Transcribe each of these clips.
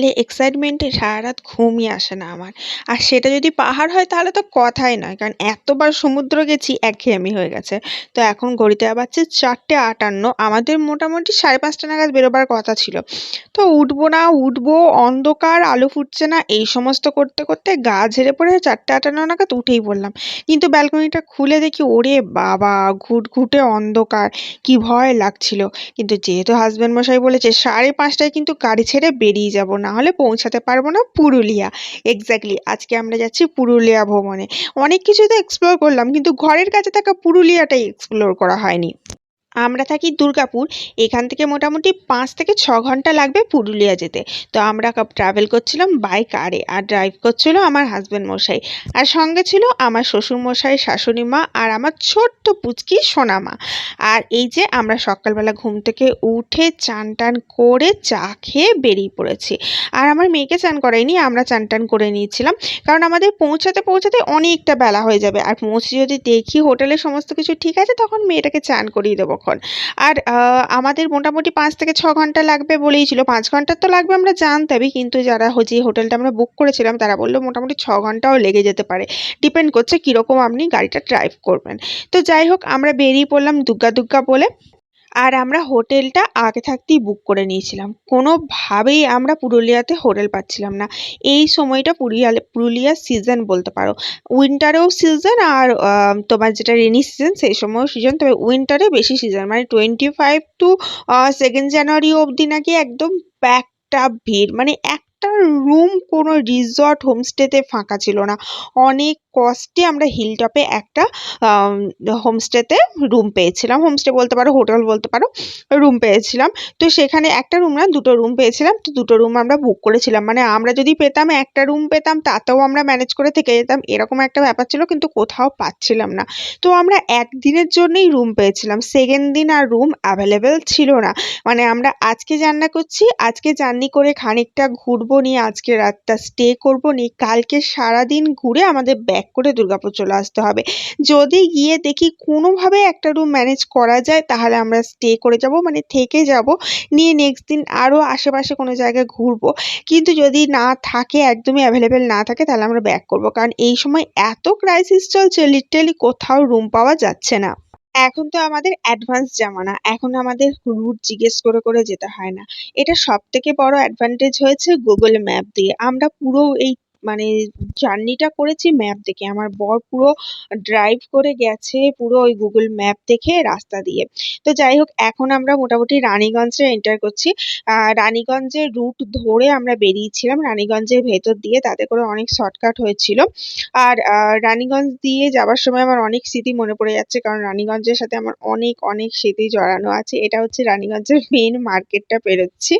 পারলে এক্সাইটমেন্টে সারা রাত ঘুমই আসে না আমার। আর সেটা যদি পাহাড় হয় তাহলে তো কথাই নয়, কারণ এতবার সমুদ্র গেছি একঘেয়েমি হয়ে গেছে। তো এখন ঘড়িতে বাজছে চারটে আটান্ন, আমাদের মোটামুটি সাড়ে পাঁচটা নাগাদ বেরোবার কথা ছিল। তো উঠবো না, উঠবো, অন্ধকার, আলো ফুটছে না, এই সমস্ত করতে করতে গা ঝেড়ে পড়ে চারটে আটান্ন নাগাদ উঠেই পড়লাম। কিন্তু ব্যালকনিটা খুলে দেখি, ওরে বাবা, ঘুটঘুটে অন্ধকার, কি ভয় লাগছিল। কিন্তু যেহেতু হাজব্যান্ড মশাই বলেছে, সাড়ে পাঁচটায় কিন্তু গাড়ি ছেড়ে বেরিয়ে যাব না। হলে পৌঁছাতে পারব না পুরুলিয়া। এক্স্যাক্টলি আজকে আমরা যাচ্ছি পুরুলিয়া ভ্রমণে। অনেক কিছু তো এক্সপ্লোর করলাম, কিন্তু ঘরের কাছে থাকা পুরুলিয়াটাই এক্সপ্লোর করা হয়নি। আমরা থাকি দুর্গাপুর, এখান থেকে মোটামুটি পাঁচ থেকে ছ ঘণ্টা লাগবে পুরুলিয়া যেতে। তো আমরা ট্রাভেল করছিলাম বাই কারে আর ড্রাইভ করছিল আমার হাজব্যান্ড মশাই। আর সঙ্গে ছিল আমার শ্বশুর মশাই, শাশুড়ি মা আর আমার ছোট্ট পুচকি সোনামা। আর এই যে আমরা সকালবেলা ঘুম থেকে উঠে চান টান করে চা খেয়ে বেরিয়ে পড়েছি। আর আমার মেয়েকে চান করাইনি, আমরা চান টান করে নিয়েছিলাম। কারণ আমাদের পৌঁছাতে পৌঁছাতে অনেকটা বেলা হয়ে যাবে। আর পৌঁছে যদি দেখি হোটেলে সমস্ত কিছু ঠিক আছে, তখন মেয়েটাকে চান করিয়ে দেবো। তখন আর আমাদের মোটামুটি পাঁচ থেকে ছ ঘণ্টা লাগবে বলেই ছিল। পাঁচ ঘণ্টার তো লাগবে আমরা জানতামই, কিন্তু যারা যে হোটেলটা আমরা বুক করেছিলাম, তারা বলল মোটামুটি ছ ঘন্টাও লেগে যেতে পারে। ডিপেন্ড করছে কীরকম আপনি গাড়িটা ড্রাইভ করবেন। তো যাই হোক, আমরা বেরিয়ে পড়লাম দুগ্গা দুগ্গা বলে। আর আমরা হোটেলটা আগে থাকতেই বুক করে নিয়েছিলাম। কোনোভাবেই আমরা পুরুলিয়াতে হোটেল পাচ্ছিলাম না। এই সময়টা পুরুলিয়া পুরুলিয়ার সিজন বলতে পারো। উইন্টারেও সিজন আর তোমার যেটা রেনি সিজন সেই সময়ও সিজন তবে উইন্টারে বেশি সিজন মানে twenty five to second January অবধি নাকি একদম প্যাকড ভিড়। মানে একটা রুম কোনো রিসর্ট হোমস্টেতে ফাঁকা ছিল না। অনেক কষ্টে আমরা হিলটপে একটা হোমস্টেতে রুম পেয়েছিলাম। হোমস্টে বলতে পারো হোটেল বলতে পারো রুম পেয়েছিলাম। তো সেখানে একটা রুম না, দুটো রুম পেয়েছিলাম। তো দুটো রুম আমরা বুক করেছিলাম। মানে আমরা যদি পেতাম, একটা রুম পেতাম, তাতেও আমরা ম্যানেজ করে থেকে যেতাম। এরকম একটা ব্যাপার ছিল, কিন্তু কোথাও পাচ্ছিলাম না। তো আমরা একদিনের জন্যই রুম পেয়েছিলাম। সেকেন্ড দিন আর রুম অ্যাভেলেবেল ছিল না। মানে আমরা আজকে জার্নি করছি, আজকে জার্নি করে খানিকটা ঘুরবো। নিয়ে আজকে রাতটা স্টে করব, নিয়ে কালকে সারাদিন ঘুরে আমাদের ব্যাক করে দুর্গাপুর চলে আসতে হবে। যদি গিয়ে দেখি কোনোভাবে একটা রুম ম্যানেজ করা যায়, তাহলে আমরা স্টে করে যাব মানে থেকে যাব, নিয়ে নেক্সট দিন আরও আশেপাশে কোনো জায়গায় ঘুরবো। কিন্তু যদি না থাকে, একদমই অ্যাভেলেবেল না থাকে, তাহলে আমরা ব্যাক করব। কারণ এই সময় এত ক্রাইসিস চলছে লিটারালি কোথাও রুম পাওয়া যাচ্ছে না। এখন তো আমাদের অ্যাডভান্স জামানা, এখন আমাদের রুট জিজ্ঞেস করে করে যেতে হয় না। এটা সব থেকে বড় অ্যাডভান্টেজ হয়েছে গুগল ম্যাপ দিয়ে। আমরা পুরো এই মানে জার্নিটা করেছি ম্যাপ দেখে। আমার বর পুরো ড্রাইভ করে গেছে পুরো ওই গুগল ম্যাপ দেখে রাস্তা দিয়ে। তো যাই হোক, এখন আমরা মোটামুটি রানীগঞ্জে এন্টার করছি। রানীগঞ্জের রুট ধরে আমরা বেরিয়েছিলাম। রানীগঞ্জের ভেতর দিয়ে তাতে করে অনেক শর্টকাট হয়েছিল। আর রানীগঞ্জ দিয়ে যাওয়ার সময় আমার অনেক স্মৃতি মনে পড়ে যাচ্ছে। কারণ রানীগঞ্জের সাথে আমার অনেক অনেক স্মৃতি জড়ানো আছে। এটা হচ্ছে রানীগঞ্জের মেন মার্কেটটা পেরোচ্ছি।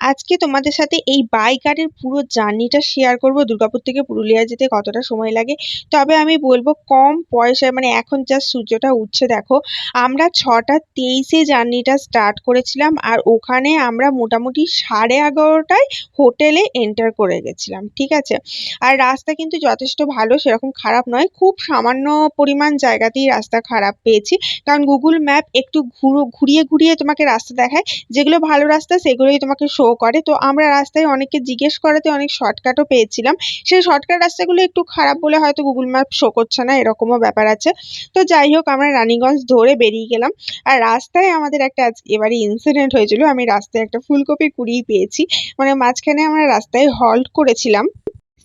আজকে তোমাদের সাথে এই বাই কারের পুরো জার্নিটা শেয়ার করব। দুর্গাপুর থেকে পুরুলিয়া যেতে কতটা সময় লাগে? তবে আমি বলব, কম পয়সায় মানে এখন যা সূর্যটা উঠছে, দেখো। আমরা ছটা তেইশে জার্নিটা স্টার্ট করেছিলাম আর ওখানে আমরা মোটামুটি সাড়ে এগারোটায় হোটেলে এন্টার করে গেছিলাম, ঠিক আছে? আর রাস্তা কিন্তু যথেষ্ট ভালো, সেরকম খারাপ নয়। খুব সামান্য পরিমাণ জায়গাতেই রাস্তা খারাপ পেয়েছি। কারণ গুগল ম্যাপ একটু ঘুরো, ঘুরিয়ে ঘুরিয়ে তোমাকে রাস্তা দেখায়। যেগুলো ভালো রাস্তা, সেগুলোই তোমাকে শো করে। তো আমরা রাস্তায় অনেককে জিজ্ঞেস করাতে অনেক শর্টকাটও পেয়েছিলাম। সেই শর্টকাট রাস্তাগুলো একটু খারাপ বলে হয়তো গুগল ম্যাপ শো করছে না, এরকমও ব্যাপার আছে। তো যাই হোক, আমরা রানিগঞ্জ ধরে বেরিয়ে গেলাম। আর রাস্তায় আমাদের একটা এবারে ইনসিডেন্ট হয়েছিল। আমি রাস্তায় একটা ফুলকপি কুড়িয়ে পেয়েছি। মানে মাঝখানে আমরা রাস্তায় হল্ট করেছিলাম।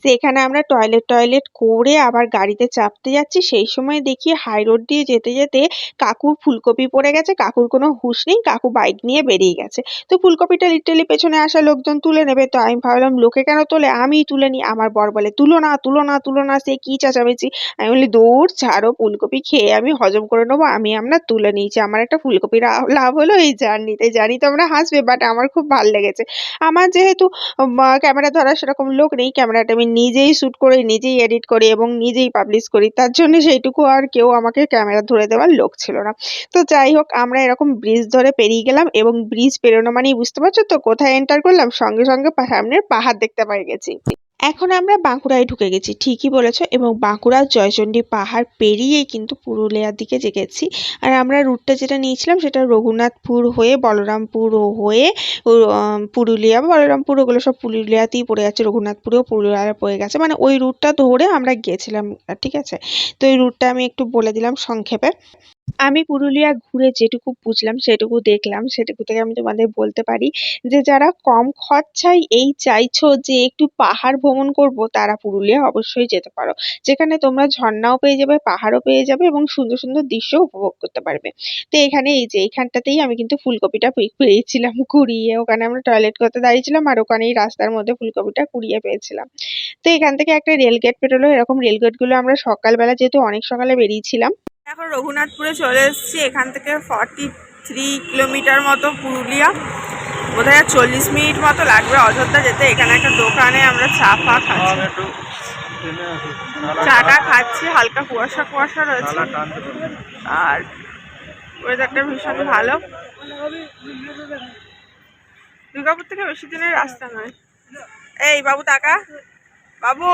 সেখানে আমরা টয়লেট টয়লেট করে আবার গাড়িতে চাপতে যাচ্ছি। সেই সময় দেখি হাই রোড দিয়ে যেতে যেতে কাকুর ফুলকপি পড়ে গেছে। কাকুর কোনো হুঁশ নেই। কাকু বাইক নিয়ে বেরিয়ে গেছে। তো ফুলকপিটা লিটারালি পেছনে আসা লোকজন তুলে নেবে। তো আমি ভাবলাম, লোকে কেন তোলে? আমিই তুলে নিই। আমার বর বলে, তুলো না তুলো না তুলো না, সে কী চেঁচামেচি? আমি বলি, দৌড়, ছাড়ো, ফুলকপি খেয়ে আমি হজম করে নেব। আমি আমরা তুলে নিয়েছি। আমার একটা ফুলকপি লাভ হলো এই জার্নিতে। জানি তো আমরা হাসবে বাট আমার খুব ভালো লেগেছে। আমার যেহেতু ক্যামেরা ধরার সেরকম লোক নেই। ক্যামেরাটা আমি নিজেই শ্যুট করে, নিজেই এডিট করি এবং নিজেই পাবলিশ করি, তার জন্য সেইটুকু আর কেউ আমাকে ক্যামেরা ধরে দেওয়ার লোক ছিল না। তো যাই হোক, আমরা এরকম ব্রিজ ধরে পেরিয়ে গেলাম এবং ব্রিজ পেরোনো মানেই বুঝতে পারছ তো, কোথায় এন্টার করলাম? সঙ্গে সঙ্গে সামনের পাহাড় দেখতে পাই গেছি। এখন আমরা বাঁকুড়ায় ঢুকে গেছি, ঠিকই বলেছ, এবং বাঁকুড়ার জয়চণ্ডী পাহাড় পেরিয়েই কিন্তু পুরুলিয়ার দিকে যে গেছি আর আমরা রুটটা যেটা নিয়েছিলাম সেটা রঘুনাথপুর হয়ে, বলরামপুর হয়ে পুরুলিয়া বলরামপুর ওগুলো সব পুরুলিয়াতেই পড়ে গেছে রঘুনাথপুরেও পুরুলিয়ায় পড়ে গেছে। মানে ওই রুটটা ধরে আমরা গিয়েছিলাম ঠিক আছে? তো এই রুটটা আমি একটু বলে দিলাম সংক্ষেপে। আমি পুরুলিয়া ঘুরে যেটুকু বুঝলাম, সেটুকু দেখলাম, সেটুকু থেকে আমি তোমাদের বলতে পারি যে যারা কম খরচায় এই চাইছো যে একটু পাহাড় ভ্রমণ করব, তারা পুরুলিয়া অবশ্যই যেতে পারো। যেখানে তোমরা ঝর্ণাও পেয়ে যাবে, পাহাড়ও পেয়ে যাবে এবং সুন্দর সুন্দর দৃশ্য উপভোগ করতে পারবে। তো এখানে এই যে এইখানটাতেই আমি কিন্তু ফুলকপিটা পেয়েছিলাম কুড়িয়ে, ওখানে আমরা টয়লেট করতে দাঁড়িয়েছিলাম আর ওখানেই রাস্তার মধ্যে ফুলকপিটা কুড়িয়ে পেয়েছিলাম। তো এখান থেকে একটা রেলগেট পেরোলো, এরকম রেল গেটগুলো আমরা সকালবেলা যেহেতু অনেক সকালে বেরিয়েছিলাম। এখন রঘুনাথপুরে চলে এসেছি এখান থেকে ফর্টি থ্রি কিলোমিটার মতো পুরুলিয়া। বোধহয় চল্লিশ মিনিট মতো লাগবে অযোধ্যা যেতে। এখানে একটা দোকানে আমরা চা ফা খাচ্ছি। চাটা খাচ্ছি হালকা কুয়াশা কুয়াশা রয়েছে। আর ওয়েদারটা ভীষণ ভালো। দুর্গাপুর থেকে বেশি দিনের রাস্তা নয়। এই বাবু টাকা বাবু।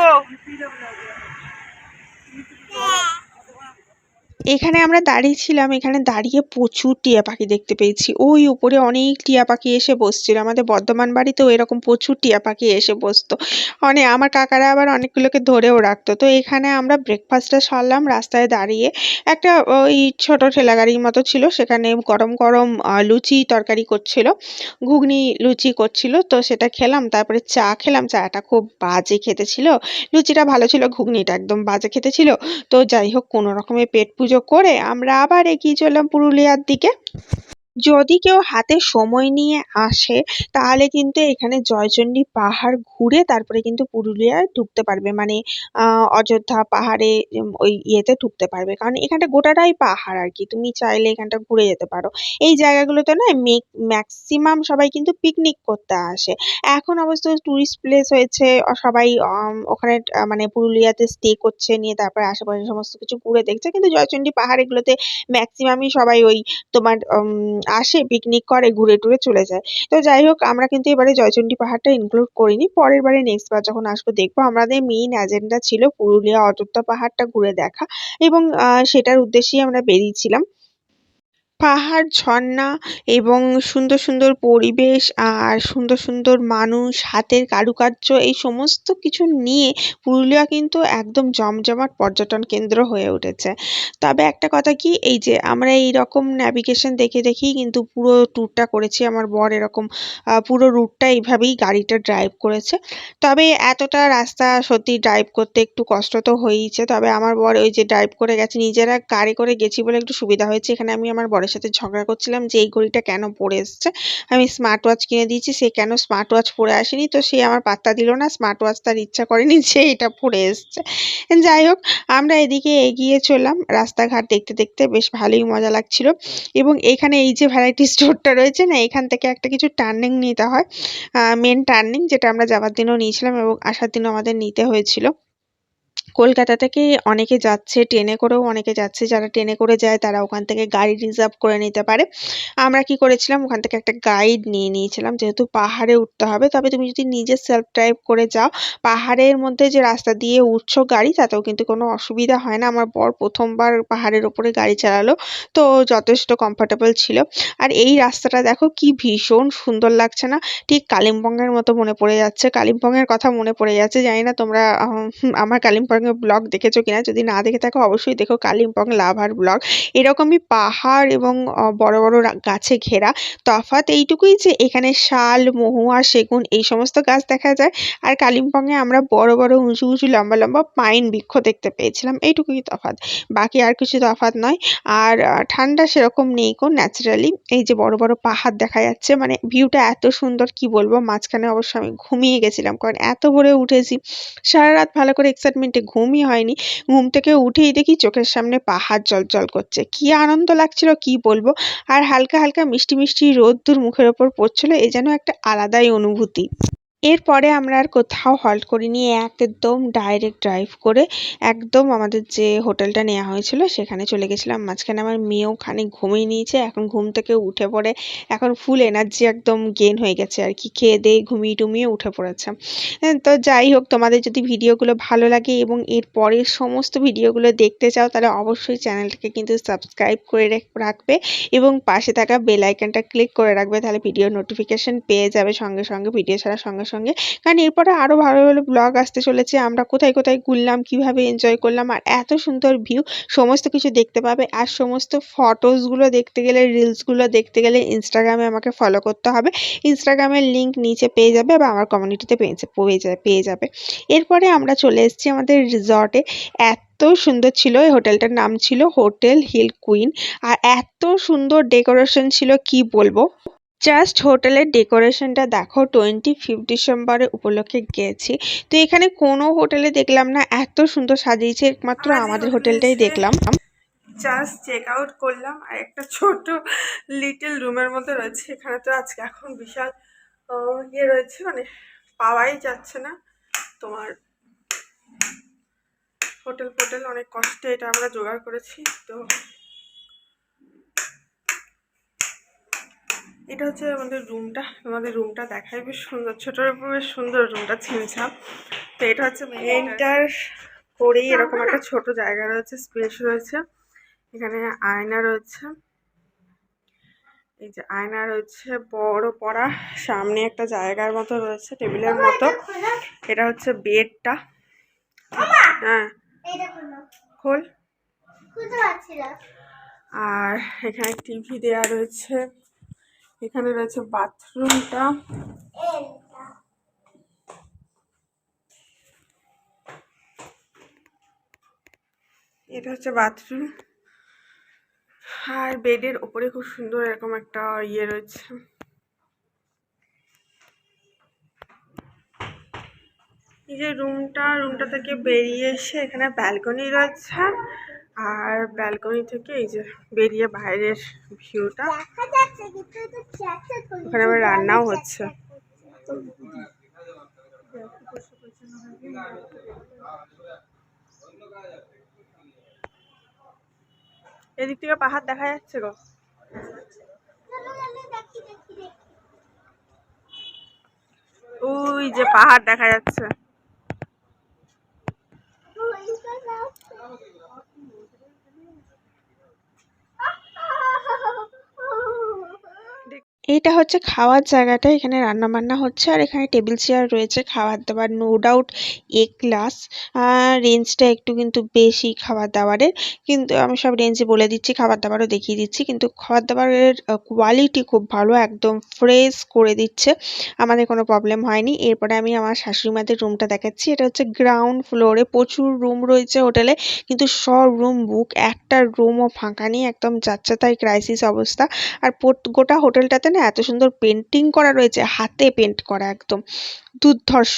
এখানে আমরা দাঁড়িয়ে ছিলাম এখানে দাঁড়িয়ে প্রচুর টিয়া পাখি দেখতে পেয়েছি। ওই উপরে অনেক টিয়া পাখি এসে বসছিল। আমাদের বর্ধমান বাড়িতেও এরকম প্রচুর টিয়া পাখি এসে বসতো। অনেক আমার কাকারা আবার অনেকগুলোকে ধরেও রাখতো। তো এখানে আমরা ব্রেকফাস্টটা সারলাম, রাস্তায় দাঁড়িয়ে একটা ওই ছোট ঠেলাগাড়ির মতো ছিল। সেখানে গরম গরম লুচি তরকারি করছিল, ঘুগনি লুচি করছিল। তো সেটা খেলাম, তারপরে চা খেলাম। চাটা খুব বাজে খেতে ছিল। লুচিটা ভালো ছিল, ঘুগনিটা একদম বাজে খেতে ছিল। তো যাই হোক, কোনো রকমের পেট পুজো করে আমরা আবার এগিয়ে চললাম পুরুলিয়ার দিকে। যদি কেউ হাতে সময় নিয়ে আসে, তাহলে কিন্তু এখানে জয়চণ্ডী পাহাড় ঘুরে তারপরে কিন্তু পুরুলিয়ায় ঢুকতে পারবে। মানে অযোধ্যা পাহাড়ে ওই ইয়েতে ঢুকতে পারবে। কারণ এখানটা গোটাটাই পাহাড় আর কি। তুমি চাইলে এখানটা ঘুরে যেতে পারো। এই জায়গাগুলোতে না ম্যাক্সিমাম সবাই কিন্তু পিকনিক করতে আসে। এখন অবশ্য টুরিস্ট প্লেস হয়েছে, সবাই ওখানে মানে পুরুলিয়াতে স্টে করছে, নিয়ে তারপরে আশেপাশে সমস্ত কিছু ঘুরে দেখছে। কিন্তু জয়চণ্ডী পাহাড় এগুলোতে ম্যাক্সিমামই সবাই ওই তোমার আসে পিকনিক করে, ঘুরে টুরে চলে যায়। তো যাই হোক, আমরা কিন্তু এবারে জয়চন্ডী পাহাড়টা ইনক্লুড করিনি। পরের বারে নেক্সট বার যখন আসব দেখব। আমাদের মেইন অ্যাজেন্ডা ছিল পুরুলিয়া অযোধ্যা পাহাড়টা ঘুরে দেখা এবং সেটার উদ্দেশ্যেই আমরা বেরিয়েছিলাম। পাহাড়, ঝর্ণা এবং সুন্দর সুন্দর পরিবেশ আর সুন্দর সুন্দর মানুষ, হাতের কারুকার্য, এই সমস্ত কিছু নিয়ে পুরুলিয়া কিন্তু একদম জমজমাট পর্যটন কেন্দ্র হয়ে উঠেছে। তবে একটা কথা কি, এই যে আমরা এই রকম ন্যাভিগেশন দেখে দেখেই কিন্তু পুরো ট্যুরটা করেছি, আমার বর এরকম পুরো রুটটা এইভাবেই গাড়িটা ড্রাইভ করেছে। তবে এতটা রাস্তা সত্যি ড্রাইভ করতে একটু কষ্ট তো হয়েইছে, তবে আমার বর ওই যে ড্রাইভ করে গেছে, নিজেরা গাড়ি করে গেছি বলে একটু সুবিধা হয়েছে, এখানে আমি আমার বরের সাথে ঝগড়া করছিলাম যে এই ঘড়িটা কেন পরে এসছে? আমি স্মার্ট ওয়াচ কিনে দিয়েছি, সে কেন স্মার্ট ওয়াচ পরে আসেনি? তো সে আমার পাত্তা দিল না স্মার্ট ওয়াচ তার ইচ্ছা করেনি যে এটা পরে এসছে। যাই হোক, আমরা এদিকে এগিয়ে চললাম। রাস্তাঘাট দেখতে দেখতে বেশ ভালোই মজা লাগছিল। এবং এখানে এই যে ভ্যারাইটি স্টোরটা রয়েছে না, এখান থেকে একটা কিছু টার্নিং নিতে হয়। মেন টার্নিং যেটা আমরা যাওয়ার দিনও নিয়েছিলাম এবং আসার দিনও আমাদের নিতে হয়েছিল। কলকাতা থেকে অনেকে যাচ্ছে, ট্রেনে করেও অনেকে যাচ্ছে। যারা ট্রেনে করে যায়, তারা ওখান থেকে গাড়ি রিজার্ভ করে নিতে পারে। আমরা কি করেছিলাম, ওখান থেকে একটা গাইড নিয়ে নিয়েছিলাম। যেহেতু পাহাড়ে উঠতে হবে, তবে তুমি যদি নিজে সেলফ ড্রাইভ করে যাও, পাহাড়ের মধ্যে যে রাস্তা দিয়ে উঠছো গাড়ি, তাতেও কিন্তু কোনো অসুবিধা হয় না। আমার বর প্রথমবার পাহাড়ের ওপরে গাড়ি চালালো, তো যথেষ্ট কমফর্টেবল ছিল। আর এই রাস্তাটা দেখো কি ভীষণ সুন্দর লাগছে না? ঠিক কালিম্পংয়ের মতো মনে পড়ে যাচ্ছে। কালিম্পংয়ের কথা মনে পড়ে যাচ্ছে। জানি না তোমরা আমার কালিম্পং ব্লগ দেখেছ কিনা? যদি না দেখে থাকো, অবশ্যই দেখো কালিম্পং লাভার ব্লগ। এরকমই পাহাড় এবং বড় বড় গাছে ঘেরা তফাৎ এইটুকুই যে এখানে শাল, মহুয়া, সেগুন এই সমস্ত গাছ দেখা যায়। আর কালিম্পংয়ে আমরা বড় বড় উঁচু উঁচু লম্বা লম্বা পাইন বৃক্ষ দেখতে পেয়েছিলাম। এইটুকুই তফাৎ। বাকি আর কিছু তফাৎ নয়। আর ঠান্ডা সেরকম নেই কো ন্যাচারালি। এই যে বড় বড় পাহাড় দেখা যাচ্ছে মানে ভিউটা এত সুন্দর, কি বলব? মাঝখানে অবশ্য আমি ঘুমিয়ে গেছিলাম, কারণ এত ভোরে উঠেছি। সারা রাত ভালো করে এক্সাইটমেন্টে ঘুমই হয়নি। ঘুম থেকে উঠেই দেখি চোখের সামনে পাহাড় জলজল করছে। কি আনন্দ লাগছিল, কি বলব? আর হালকা হালকা মিষ্টি মিষ্টি রোদ্দুর মুখের ওপর পড়ছিল, এ যেন একটা আলাদাই অনুভূতি। এরপরে আমরা আর কোথাও হল্ট করিনি, একদম ডাইরেক্ট ড্রাইভ করে একদম আমাদের যে হোটেলটা নেওয়া হয়েছিল সেখানে চলে গেছিলাম। মাঝখানে আমার মেয়েও খানিক ঘুমিয়ে নিয়েছে, এখন ঘুম থেকে উঠে পড়ে, এখন ফুল এনার্জি একদম গেন হয়ে গেছে আর কি, খেয়ে দিয়ে ঘুমিয়ে টুমিয়ে উঠে পড়েছে। তো যাই হোক, তোমাদের যদি ভিডিওগুলো ভালো লাগে এবং এর পরের সমস্ত ভিডিওগুলো দেখতে চাও, তাহলে অবশ্যই চ্যানেলটাকে কিন্তু সাবস্ক্রাইব করে রাখবে এবং পাশে থাকা বেল ক্লিক করে রাখবে, তাহলে ভিডিও নোটিফিকেশন পেয়ে যাবে সঙ্গে সঙ্গে ভিডিও ছাড়া সঙ্গে সঙ্গে। কারণ এরপরে আরও ভালো ভালো ব্লগ আসতে চলেছে। আমরা কোথায় কোথায় ঘুরলাম, কীভাবে এনজয় করলাম, আর এত সুন্দর ভিউ সমস্ত কিছু দেখতে পাবে। আর সমস্ত ফটোসগুলো দেখতে গেলে রিলসগুলো দেখতে গেলে ইনস্টাগ্রামে আমাকে ফলো করতে হবে। ইনস্টাগ্রামের লিঙ্ক নিচে পেয়ে যাবে বা আমার কমিউনিটিতে পেয়ে যাবে পেয়ে যাবে এরপরে আমরা চলে এসেছি আমাদের রিসর্টে এত সুন্দর ছিল, এই হোটেলটার নাম ছিল হোটেল হিল কুইন আর এত সুন্দর ডেকোরেশন ছিল, কি বলব? জাস্ট হোটেলের ডেকোরেশনটা দেখো টোয়েন্টি ফিফথ ডিসেম্বরের উপলক্ষে গেছি তো এখানে কোনো হোটেলে দেখলাম না এত সুন্দর সাজিয়েছে একমাত্র আমাদের হোটেলটাই দেখলাম। জাস্ট চেক আউট করলাম আর একটা ছোট লিটল রুমের মধ্যে রয়েছে এখানে তো আজকে এখন বিশাল ইয়ে রয়েছে মানে পাওয়াই যাচ্ছে না। তোমার হোটেল ফোটেল অনেক কষ্টে এটা আমরা জোগাড় করেছি তো এটা হচ্ছে আমাদের রুমটা আমাদের রুমটা দেখায় বেশ সুন্দর। ছোটোর উপর বেশ সুন্দর রুমটা ছিমছাম তো এটা হচ্ছে এন্টার করেই এরকম একটা ছোট জায়গা রয়েছে স্পেস রয়েছে। এখানে আয়না রয়েছে। এই যে আয়না রয়েছে বড় পড়া। সামনে একটা জায়গার মতো রয়েছে টেবিলের মতো। এটা হচ্ছে বেডটা। হ্যাঁ। খোল। আর এখানে টিভি দেওয়া রয়েছে। এখানে রয়েছে বাথরুমটা। এটা হচ্ছে বাথরুম। আর বেডের ওপরে খুব সুন্দর এরকম একটা ইয়ে রয়েছে। এই যে রুমটা রুমটা থেকে বেরিয়ে এসে এখানে ব্যালকনি রয়েছে। আর ব্যালকনি থেকে এই যে বেরিয়ে বাইরের ভিউটা। ওখানে আবার রান্নাও হচ্ছে। এদিক থেকে পাহাড় দেখা যাচ্ছে গো। ওই যে পাহাড় দেখা যাচ্ছে। এইটা হচ্ছে খাওয়ার জায়গাটা, এখানে রান্না বান্না হচ্ছে, আর এখানে টেবিল চেয়ার রয়েছে, খাবার দাবার নো ডাউট এ ক্লাস রেঞ্জটা একটু কিন্তু বেশি খাবার দাবারের, কিন্তু আমি সব রেঞ্জে বলে দিচ্ছি, খাবার দাবারও দেখিয়ে দিচ্ছি, কিন্তু খাবার দাবারের কোয়ালিটি খুব ভালো, একদম ফ্রেশ করে দিচ্ছে, আমাদের কোনো প্রবলেম হয়নি, এরপরে আমি আমার শাশুড়ি মাদের রুমটা দেখাচ্ছি, এটা হচ্ছে গ্রাউন্ড ফ্লোরে প্রচুর রুম রয়েছে হোটেলে কিন্তু সব রুম বুক একটা রুমও ফাঁকা নেই, একদম যাচ্ছেতাই ক্রাইসিস অবস্থা, আর গোটা হোটেলটাতে এত সুন্দর পেন্টিং করা রয়েছে হাতে পেন্ট করা একদম দুর্ধর্ষ।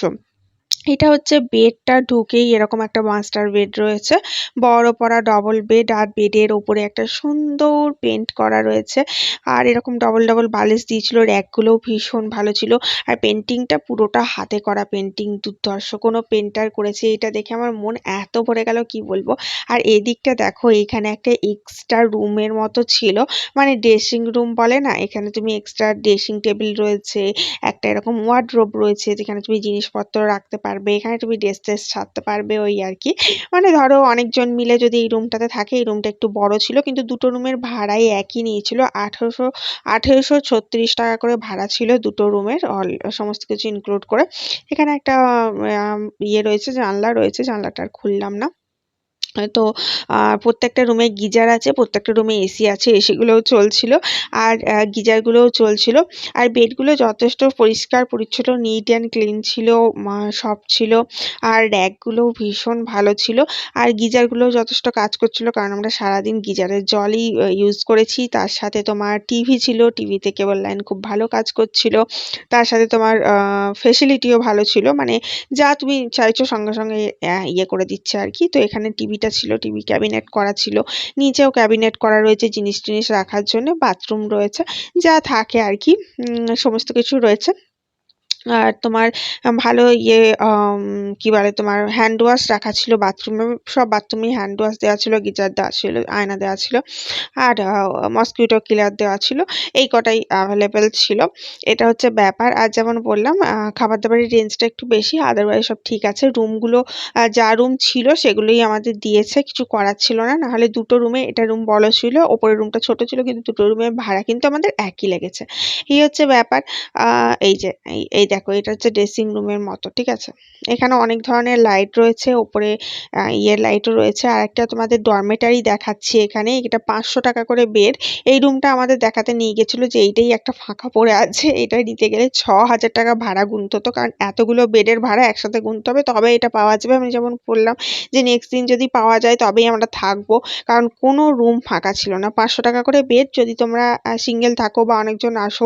এটা হচ্ছে বেডটা ঢুকেই এরকম একটা মাস্টার বেড রয়েছে। বড় পড়া ডবল বেড আর বেডের ওপরে একটা সুন্দর পেন্ট করা রয়েছে। আর এরকম ডবল ডবল বালিশ দিয়েছিল, র্যাকগুলোও ভীষণ ভালো ছিল। আর পেন্টিংটা পুরোটা হাতে করা পেন্টিং দুর্ধর্ষ। কোনো পেন্টার করেছে এটা দেখে আমার মন এত ভরে গেল, কি বলব? আর এদিকটা দেখো, এখানে একটা এক্সট্রা রুমের মতো ছিল। মানে ড্রেসিং রুম বলে না, এখানে তুমি এক্সট্রা ড্রেসিং টেবিল রয়েছে, একটা এরকম ওয়ার্ড্রোব রয়েছে, যেখানে তুমি জিনিসপত্র রাখতে পারো। পারবে, এখানে তুমি ড্রেস ট্রেস ছাড়তে পারবে ওই আর কি। মানে ধরো অনেকজন মিলে যদি এই রুমটাতে থাকে, এই রুমটা একটু বড় ছিল, কিন্তু দুটো রুমের ভাড়াই একই নিয়েছিল। আঠেরোশো আঠেরোশো ছত্রিশ টাকা করে ভাড়া ছিল দুটো রুমের অল সমস্ত কিছু ইনক্লুড করে। এখানে একটা ইয়ে রয়েছে, জানলা রয়েছে, জানলাটা আর খুললাম না। তো প্রত্যেকটা রুমে গিজার আছে, প্রত্যেকটা রুমে এসি আছে এসিগুলোও চলছিল। আর গিজারগুলোও চলছিল। আর বেডগুলো যথেষ্ট পরিষ্কার, পরিচ্ছন্ন নিট অ্যান্ড ক্লিন ছিল সব ছিল। আর র্যাকগুলোও ভীষণ ভালো ছিল। আর গিজারগুলোও যথেষ্ট কাজ করছিল, কারণ আমরা সারাদিন গিজারের জলই ইউজ করেছি। তার সাথে তোমার টিভি ছিল টিভিতে কেবল লাইন খুব ভালো কাজ করছিল। তার সাথে তোমার ফেসিলিটিও ভালো ছিল। মানে যা তুমি চাইছো সঙ্গে সঙ্গে ইয়ে করে দিচ্ছে আর কি। তো এখানে টিভিটা টিভিটা ছিল, টিভি ক্যাবিনেট করা ছিল। নিচেও ক্যাবিনেট করা রয়েছে জিনিস টিনিস রাখার জন্য, বাথরুম রয়েছে, যা থাকে আর কি। সমস্ত কিছু রয়েছে। আর তোমার ভালো ইয়ে কি বলে তোমার হ্যান্ড ওয়াশ রাখা ছিল বাথরুমে সব বাথরুমে হ্যান্ড ওয়াশ দেওয়া ছিল, গিজার দেওয়া ছিল, আয়না দেওয়া ছিল। আর মসকিউটো কিলার দেওয়া ছিল। এই কটাই অ্যাভেলেবেল ছিল। এটা হচ্ছে ব্যাপার। আর যেমন বললাম খাবার দাবারের রেঞ্জটা একটু বেশি আদারওয়াইজ সব ঠিক আছে। রুমগুলো যা রুম ছিল সেগুলোই আমাদের দিয়েছে। কিছু করার ছিল না। নাহলে দুটো রুমে এটা রুম বড় ছিল, ওপরের রুমটা ছোট ছিল, কিন্তু দুটো রুমের ভাড়া কিন্তু আমাদের একই লেগেছে। এই হচ্ছে ব্যাপার। এই যে, এই এই দেখো, এটা হচ্ছে ড্রেসিং রুমের মতো, ঠিক আছে? এখানে অনেক ধরনের লাইট রয়েছে, ওপরে ইয়ের লাইটও রয়েছে, আর একটা তোমাদের ডরমেটারি দেখাচ্ছি এখানে, এটা পাঁচশো টাকা করে বেড এই রুমটা আমাদের দেখাতে নিয়ে গেছিল যে এইটাই একটা ফাঁকা পড়ে আছে, এটা নিতে গেলে ছ হাজার টাকা ভাড়া গুনতে হতো কারণ এতগুলো বেডের ভাড়া একসাথে গুনতে হবে, তবে এটা পাওয়া যাবে। আমি যেমন বললাম যে নেক্সট দিন যদি পাওয়া যায়, তবেই আমরা থাকব, কারণ কোনো রুম ফাঁকা ছিল না। পাঁচশো টাকা করে বেড যদি তোমরা সিঙ্গেল থাকো বা অনেকজন আসো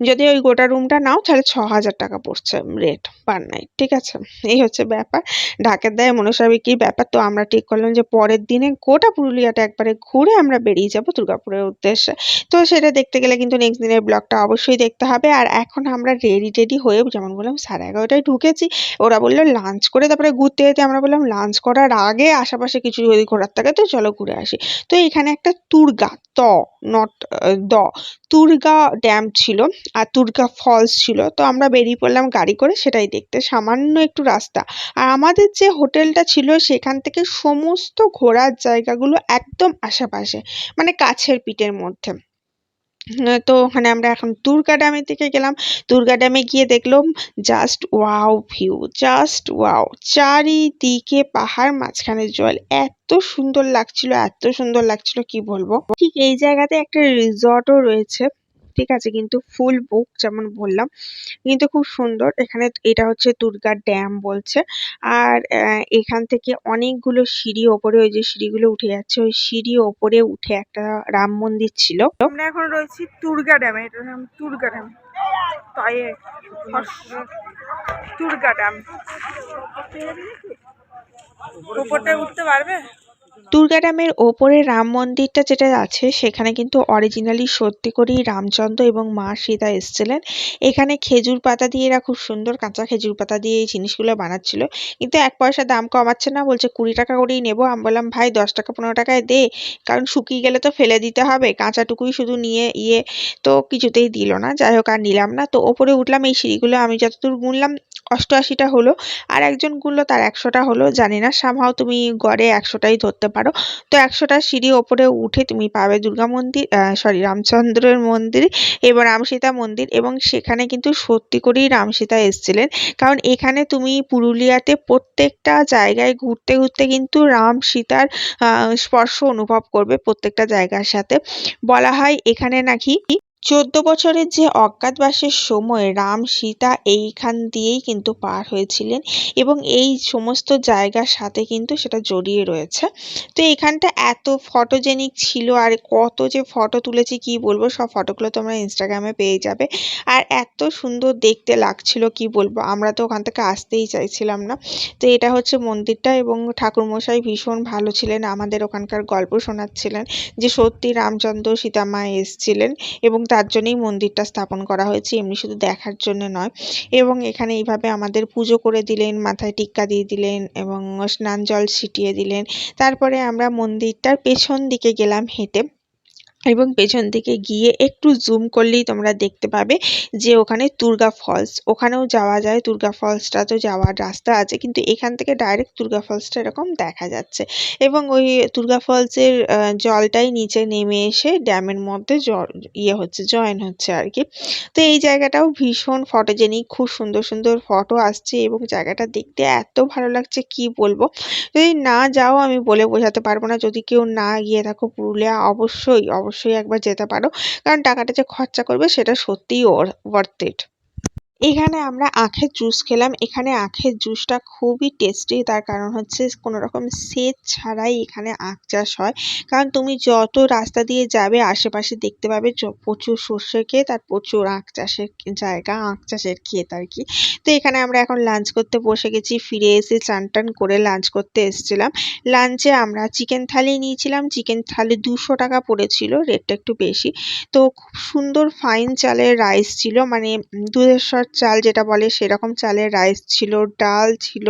যদি ওই গোটা রুমটা নাও, তাহলে ছ হাজার টাকা পড়ছে রেট পার নাইট ঠিক আছে? এই হচ্ছে ব্যাপার। ঢাকের দায়ে মনসা বিক্রির ব্যাপার, তো আমরা ঠিক করলাম যে পরের দিনে গোটা পুরুলিয়াটা একবারে ঘুরে আমরা বেরিয়ে যাব দুর্গাপুরের উদ্দেশ্যে। তো সেটা দেখতে গেলে কিন্তু নেক্সট দিনের ব্লগটা অবশ্যই দেখতে হবে। আর এখন আমরা রেডি টেডি হয়ে যেমন বললাম সাড়ে এগারোটায় ঢুকেছি। ওরা বলল লাঞ্চ করে তারপরে ঘুরতে যেতে। আমরা বললাম লাঞ্চ করার আগে আশেপাশে কিছু যদি ঘোরার থাকে, তো চলো ঘুরে আসি। তো এখানে একটা তুরগা, ত নট দ, তুর্গা ড্যাম ছিল। আর তুরগা ফলস ছিল, তো আমরা বেরিয়ে পড়লাম গাড়ি করে, সেটাই দেখতে। সামান্য একটু রাস্তা। আর আমাদের যে হোটেলটা ছিল, সেখান থেকে সমস্ত ঘোরার জায়গাগুলো একদম আশেপাশে মানে কাছের পিঠের মধ্যে। তো ওখানে আমরা এখন দুর্গা ড্যামের দিকে গেলাম। দুর্গা ড্যামে গিয়ে দেখলাম just wow view just wow চারিদিকে পাহাড়, মাঝখানে জল। এত সুন্দর লাগছিল, এত সুন্দর লাগছিল, কি বলব? ঠিক এই জায়গাতে একটা রিসর্টও রয়েছে। ঠিক আছে, কিন্তু ফুল বুক যেমন বললাম, কিন্তু খুব সুন্দর। এখানে এটা হচ্ছে দুর্গা ড্যাম বলছে। আর এখান থেকে অনেকগুলো সিঁড়ি ওপরে, ওই যে সিঁড়িগুলো উঠে যাচ্ছে, ওই সিঁড়ি ওপরে উঠে একটা রাম মন্দির ছিল। আমরা এখন রয়েছি দুর্গা ড্যামে এটার নাম দুর্গা ড্যাম তাই দুর্গা ড্যাম উপরটায় উঠতে পারবে? দুর্গা ড্যামের ওপরে রাম মন্দিরটা যেটা আছে, সেখানে কিন্তু অরিজিনালি সত্যি করেই রামচন্দ্র এবং মা সীতা এসেছিলেন। এখানে খেজুর পাতা দিয়ে এরা খুব সুন্দর কাঁচা খেজুর পাতা দিয়ে এই জিনিসগুলো বানাচ্ছিল। কিন্তু এক পয়সা দাম কমাচ্ছে না, বলছে কুড়ি টাকা করেই নেব। আমি বললাম, ভাই, দশ টাকা পনেরো টাকায় দে, কারণ শুকিয়ে গেলে তো ফেলে দিতে হবে। কাঁচাটুকুই শুধু নিয়ে ইয়ে তো কিছুতেই দিল না। যাই হোক, আর নিলাম না। তো ওপরে উঠলাম, এই সিঁড়িগুলো আমি যতদূর গুনলাম, অষ্টআশিটা হলো। আর একজন গুনলো, তার একশোটা হলো। জানি না সামহাও তুমি গড়ে একশোটাই ধরতে পারো। তো একশোটা সিঁড়ি ওপরে উঠে তুমি পাবে দুর্গা মন্দির সরি রামচন্দ্রের মন্দির এবং রাম সীতা মন্দির এবং সেখানে কিন্তু সত্যি করেই রাম সীতা এসেছিলেন। কারণ এখানে তুমি পুরুলিয়াতে প্রত্যেকটা জায়গায় ঘুরতে ঘুরতে কিন্তু রাম সীতার স্পর্শ অনুভব করবে প্রত্যেকটা জায়গার সাথে। বলা হয় এখানে নাকি চোদ্দ বছরের যে অজ্ঞাতবাসের সময় রাম, সীতা এইখান দিয়েই কিন্তু পার হয়েছিলেন এবং এই সমস্ত জায়গার সাথে কিন্তু সেটা জড়িয়ে রয়েছে। তো এখানটা এত ফটোজেনিক ছিল আর কত যে ফটো তুলেছি কি বলব, সব ফটোগুলো তোমরা ইনস্টাগ্রামে পেয়ে যাবে। আর এত সুন্দর দেখতে লাগছিল কি বলব, আমরা তো ওখান থেকে আসতেই চাইছিলাম না। তো এটা হচ্ছে মন্দিরটা এবং ঠাকুরমশাই ভীষণ ভালো ছিলেন, আমাদের ওখানকার গল্প শোনাচ্ছিলেন যে সত্যি রামচন্দ্র সীতামা এসছিলেন এবং তার জন্যই মন্দিরটা স্থাপন করা হয়েছে, এমনি শুধু দেখার জন্য নয়। এবং এখানে এইভাবে আমাদের পুজো করে দিলেন, মাথায় টিক্কা দিয়ে দিলেন এবং স্নান জল ছিটিয়ে দিলেন। তারপরে আমরা মন্দিরটার পেছন দিকে গেলাম হেঁটে। এবং পেছন দিকে গিয়ে একটু জুম করলেই তোমরা দেখতে পাবে যে ওখানে দুর্গা ফলস ওখানেও যাওয়া যায়, দুর্গা ফলসটা তো যাওয়ার রাস্তা আছে, কিন্তু এখান থেকে ডাইরেক্ট দুর্গা ফলসটা এরকম দেখা যাচ্ছে। এবং ওই দুর্গা ফলসের জলটাই নিচে নেমে এসে ড্যামের মধ্যে ইয়ে হচ্ছে জয়েন হচ্ছে আর কি। তো এই জায়গাটাও ভীষণ ফটোজেনিক খুব সুন্দর সুন্দর ফটো আসছে এবং জায়গাটা দেখতে এত ভালো লাগছে, কি বলব? যদি না যাও আমি বলে বোঝাতে পারব না, যদি কেউ না গিয়ে থাকো পুরুলিয়া, অবশ্যই অবশ্যই। একবার যেতে পারো। কারণ টাকাটা যে খরচা করবে সেটা সত্যিই ওর ওয়ার্থ ইট এখানে আমরা আখের জুস খেলাম। এখানে আখের জুসটা খুবই টেস্টি তার কারণ হচ্ছে কোনো রকম সেচ ছাড়াই এখানে আখ চাষ হয়। কারণ তুমি যত রাস্তা দিয়ে যাবে, আশেপাশে দেখতে পাবে প্রচুর সর্ষে ক্ষেত আর প্রচুর আখ চাষের জায়গা, আখ চাষের ক্ষেত আর কি। তো এখানে আমরা এখন লাঞ্চ করতে বসে গেছি, ফিরে এসে চান টান করে লাঞ্চ করতে এসেছিলাম। লাঞ্চে আমরা চিকেন থালি নিয়েছিলাম। চিকেন থালি দুশো টাকা পড়েছিল রেটটা একটু বেশি। তো খুব সুন্দর ফাইন চালের রাইস ছিল মানে দুধেশ্বর চাল যেটা বলে সেরকম চালের রাইস ছিল, ডাল ছিল,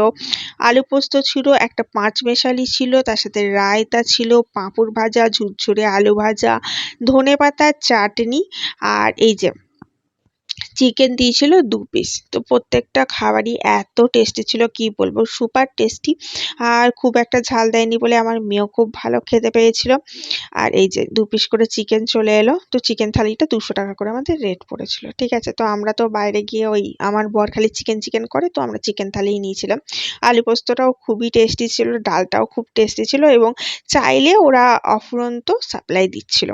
আলু পোস্ত ছিল, একটা পাঁচমেশালি ছিল, তার সাথে রায়তা ছিল, পাঁপড় ভাজা, ঝুরঝুরে আলু ভাজা ধনে পাতার চাটনি, আর এই যে চিকেন দিয়েছিল দু পিস তো প্রত্যেকটা খাবারই এত টেস্টি ছিল, কি বলব? সুপার টেস্টি আর খুব একটা ঝাল দেয়নি বলে আমার মেয়েও খুব ভালো খেতে পেয়েছিল। আর এই যে দু পিস করে চিকেন চলে এলো। তো চিকেন থালিটা দুশো টাকা করে আমাদের রেট পড়েছিল, ঠিক আছে? তো আমরা তো বাইরে গিয়ে ওই আমার বর খালি চিকেন চিকেন করে, তো আমরা চিকেন থালিই নিয়েছিলাম। আলু পোস্তটাও খুবই টেস্টি ছিল, ডালটাও খুব টেস্টি ছিল এবং চাইলে ওরা অফুরন্ত সাপ্লাই দিচ্ছিল।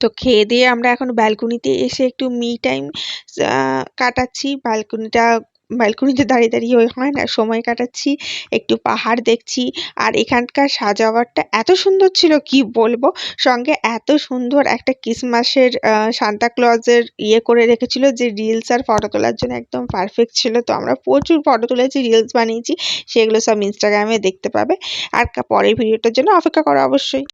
তো খেয়ে দিয়ে আমরা এখন ব্যালকনিতে এসে একটু মি টাইম কাটাচ্ছি। ব্যালকনিটা ব্যালকনিতে দাঁড়িয়ে দাঁড়িয়ে ওই হয় না, সময় কাটাচ্ছি, একটু পাহাড় দেখছি। আর এখানকার সাজাওয়ারটা এত সুন্দর ছিল, কি বলব? সঙ্গে এত সুন্দর একটা ক্রিসমাসের সান্তা ক্লজের ইয়ে করে রেখেছিল যে রিলস আর ফটো তোলার জন্য একদম পারফেক্ট ছিল। তো আমরা প্রচুর ফটো তুলেছি রিলস বানিয়েছি, সেগুলো সব ইনস্টাগ্রামে দেখতে পাবে। আর পরের ভিডিওটার জন্য অপেক্ষা করো অবশ্যই।